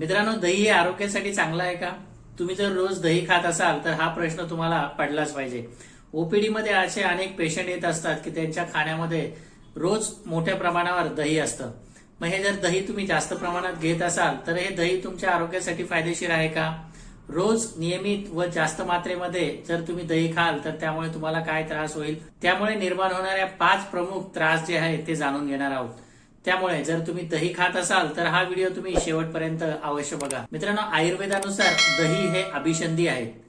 मित्रांनो दही हे आरोग्यासाठी चांगलं आहे का? तुम्ही जर रोज दही खात असाल तर हा प्रश्न तुम्हाला पडलाच पाहिजे. ओपीडीमध्ये असे अनेक पेशंट येत असतात की त्यांच्या खाण्यामध्ये रोज मोठ्या प्रमाणावर दही असतं. मग हे जर दही तुम्ही जास्त प्रमाणात घेत असाल तर हे दही तुमच्या आरोग्यासाठी फायदेशीर आहे का? रोज नियमित व जास्त मात्रेमध्ये जर तुम्ही दही खाल तर त्यामुळे तुम्हाला काय त्रास होईल? त्यामुळे निर्माण होणाऱ्या पाच प्रमुख त्रास जे आहेत ते जाणून घेणार आहोत. त्यामुळे जर तुम्ही दही खात असाल तर हा व्हिडिओ तुम्ही शेवटपर्यंत अवश्य बघा. मित्रांनो आयुर्वेदानुसार दही हे अभिषंधी आहे.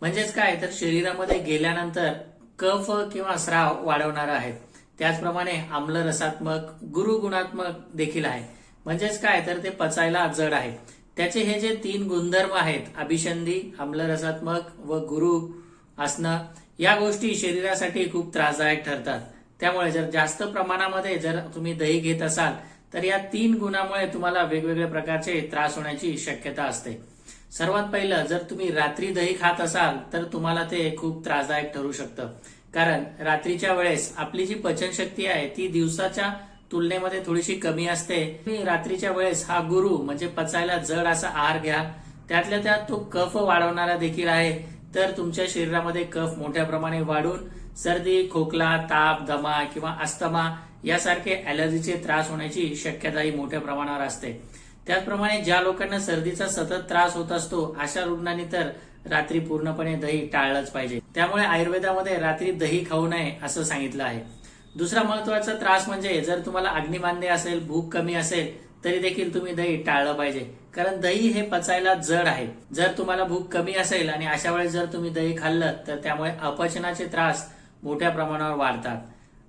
म्हणजेच काय? तर शरीरामध्ये गेल्यानंतर कफ किंवा स्राव वाढवणारा आहे. त्याचप्रमाणे आम्ल रसात्मक गुरु गुणात्मक देखील आहे. म्हणजेच काय? तर ते पचायला जड आहे. त्याचे हे जे तीन गुणधर्म आहेत अभिषंधी आम्लरसात्मक व गुरु असणं या गोष्टी शरीरासाठी खूप त्रासदायक ठरतात. त्यामुळे जर जास्त प्रमाणामध्ये जर तुम्ही दही घेत असाल तर या तीन गुणामुळे तुम्हाला वेगवेगळ्या प्रकारचे त्रास होण्याची शक्यता असते. सर्वात पहिलं जर तुम्ही रात्री दही खात असाल तर तुम्हाला ते खूप त्रासदायक ठरू शकतं. कारण रात्रीच्या वेळेस आपली जी पचनशक्ती आहे ती दिवसाच्या तुलनेमध्ये थोडीशी कमी असते. तुम्ही रात्रीच्या वेळेस हा गुरु म्हणजे पचायला जड असा आहार घ्या. त्यातल्या त्यात तो कफ वाढवणारा देखील आहे. तर तुमच्या शरीरामध्ये कफ मोठ्या प्रमाणे वाढून सर्दी खोकला ताप दमा किंवा अस्थमा यासारखे अॅलर्जीचे त्रास होण्याची शक्यताही मोठ्या प्रमाणावर असते. त्याचप्रमाणे ज्या लोकांना सर्दीचा सतत त्रास होत असतो अशा रुग्णांनी तर रात्री पूर्णपणे दही टाळलंच पाहिजे. त्यामुळे आयुर्वेदामध्ये रात्री दही खाऊ नये असं सांगितलं आहे. दुसरा महत्त्वाचा त्रास म्हणजे जर तुम्हाला अग्निमान्य असेल भूक कमी असेल तरी देखील तुम्ही दही टाळलं पाहिजे. कारण दही हे पचायला जड आहे. जर तुम्हाला भूक कमी असेल आणि अशा वेळेस जर तुम्ही दही खाल्लं तर त्यामुळे अपचनाचे त्रास मोठ्या प्रमाणावर वाढतात.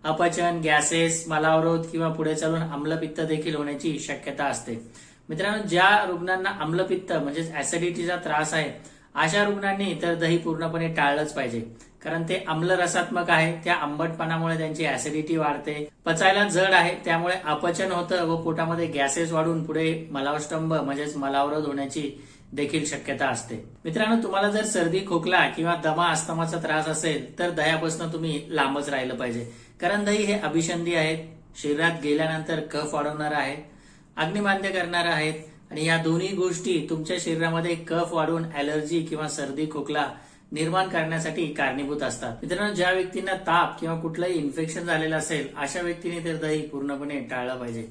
अपचन गॅसेस मलावरोध किंवा पुढे चालून आम्लपित्त देखील होण्याची शक्यता असते. मित्रांनो ज्या रुग्णांना आम्लपित्त म्हणजेच ऍसिडिटीचा त्रास आहे अशा रुग्णांनी तर दही पूर्णपणे टाळलंच पाहिजे. कारण ते आम्ल रसात्मक आहे त्या आंबटपणामुळे त्यांची ऍसिडिटी वाढते. पचायला जड आहे त्यामुळे अपचन होतं व पोटामध्ये गॅसेस वाढून पुढे मलावष्टंभ म्हणजेच मलावरोध होण्याची देखील शक्यता असते. मित्रांनो तुम्हाला जर सर्दी खोकला किंवा दमा अस्तमाचा त्रास असेल तर दह्यापासून तुम्ही लांबच राहिलं पाहिजे. कारण दही हे अभिषंधी आहेत शरीरात गेल्यानंतर कफ वाढवणार आहे. अग्निमान्य करणार आहेत. आणि या दोन्ही गोष्टी तुमच्या शरीरामध्ये कफ वाढून ऍलर्जी किंवा सर्दी खोकला निर्माण करण्यासाठी कारणीभूत असतात. मित्रांनो ज्या व्यक्तींना ताप किंवा कुठलंही इन्फेक्शन झालेलं असेल अशा व्यक्तीने तर दही पूर्णपणे टाळलं पाहिजे.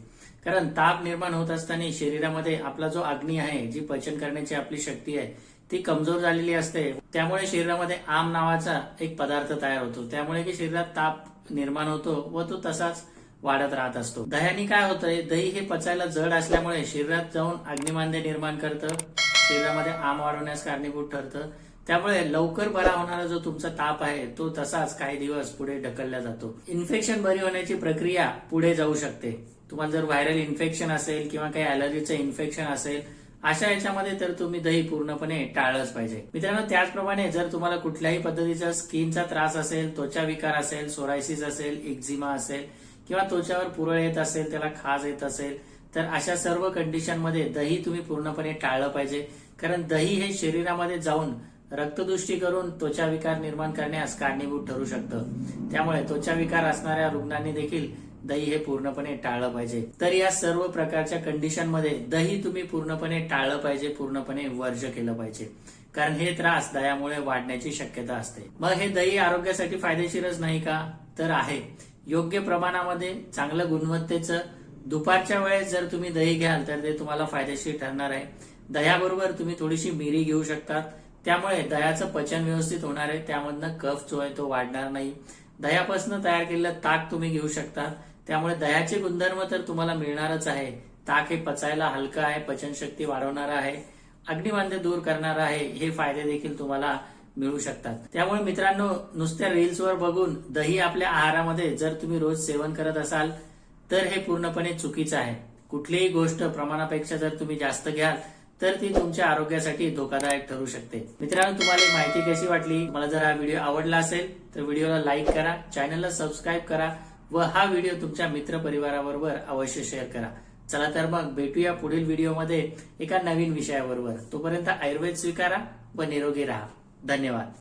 कारण ताप निर्माण होत असताना शरीरामध्ये आपला जो अग्नी आहे जी पचन करण्याची आपली शक्ती आहे ती कमजोर झालेली असते. त्यामुळे शरीरामध्ये आम नावाचा एक पदार्थ तयार होतो. त्यामुळे की शरीरात ताप निर्माण होतो व तो तसाच वाढत राहत असतो. दह्याने काय होतंय? दही हे पचायला जड असल्यामुळे शरीरात जाऊन अग्निमान्य निर्माण करतं. शरीरामध्ये आम वाढवण्यास कारणीभूत ठरतं. त्यामुळे लवकर बरा होणारा जो तुमचा ताप आहे तो तसाच काही दिवस पुढे ढकलला जातो. इन्फेक्शन बरी होण्याची प्रक्रिया पुढे जाऊ शकते. तुम्हाला जर व्हायरल इन्फेक्शन असेल किंवा काही अलर्जीचं इन्फेक्शन असेल अशा याच्यामध्ये तर तुम्ही दही पूर्णपणे टाळलंच पाहिजे. मित्रांनो त्याचप्रमाणे जर तुम्हाला कुठल्याही पद्धतीचा स्किनचा त्रास असेल त्वचा विकार असेल सोरायसिस असेल एक्झिमा असेल किंवा त्वचावर पुरळ येत असेल त्याला खाज येत असेल तर अशा सर्व कंडिशनमध्ये दही तुम्ही पूर्णपणे टाळलं पाहिजे. कारण दही हे शरीरामध्ये जाऊन रक्तदृष्टी करून त्वचा विकार निर्माण करण्यास कारणीभूत ठरू शकतं. त्यामुळे त्वचा विकार असणाऱ्या रुग्णांनी देखील दही हे पूर्णपणे टाळलं पाहिजे. तर या सर्व प्रकारच्या कंडिशनमध्ये दही तुम्ही पूर्णपणे टाळलं पाहिजे पूर्णपणे वर्ज केलं पाहिजे. कारण हे त्रास दह्यामुळे वाढण्याची शक्यता असते. मग हे दही आरोग्यासाठी फायदेशीरच नाही का? तर आहे. योग्य प्रमाणामध्ये चांगलं गुणवत्तेचं. दुपारच्या वेळेस जर तुम्ही दही घ्याल तर ते तुम्हाला फायदेशीर ठरणार आहे. दह्याबरोबर तुम्ही थोडीशी मिरी घेऊ शकतात. त्यामुळे दह्याचं पचन व्यवस्थित होणार आहे. त्यामधनं कफ जो आहे तो वाढणार नाही. दह्यापासून तयार केलेलं ताक तुम्ही घेऊ शकता. त्यामुळे दह्याचे गुणधर्म तर तुम्हाला मिळणारच आहे. ताक हे पचायला हलकं आहे पचनशक्ती वाढवणार आहे. अग्निबांधे दूर करणार आहे. हे फायदे देखील तुम्हाला मिळू शकतात. त्यामुळे मित्रांनो नुसत्या रील्सवर बघून दही आपल्या आहारामध्ये जर तुम्ही रोज सेवन करत असाल तर हे पूर्णपणे चुकीचं आहे. कुठलीही गोष्ट प्रमाणापेक्षा जर तुम्ही जास्त घ्याल तर ती तुमच्या आरोग्यासाठी धोकादायक ठरू शकते. मित्रांनो तुम्हाला ही माहिती कशी वाटली? मला जर हा व्हिडिओ आवडला असेल तर व्हिडिओला लाईक करा चॅनलला सबस्क्राईब करा व हा व्हिडिओ तुमच्या मित्र परिवाराबरोबर अवश्य शेअर करा. चला तर मग भेटूया पुढील व्हिडिओमध्ये एका नवीन विषयाबरोबर. तोपर्यंत आयुर्वेद स्वीकारा व निरोगी राहा. धन्यवाद.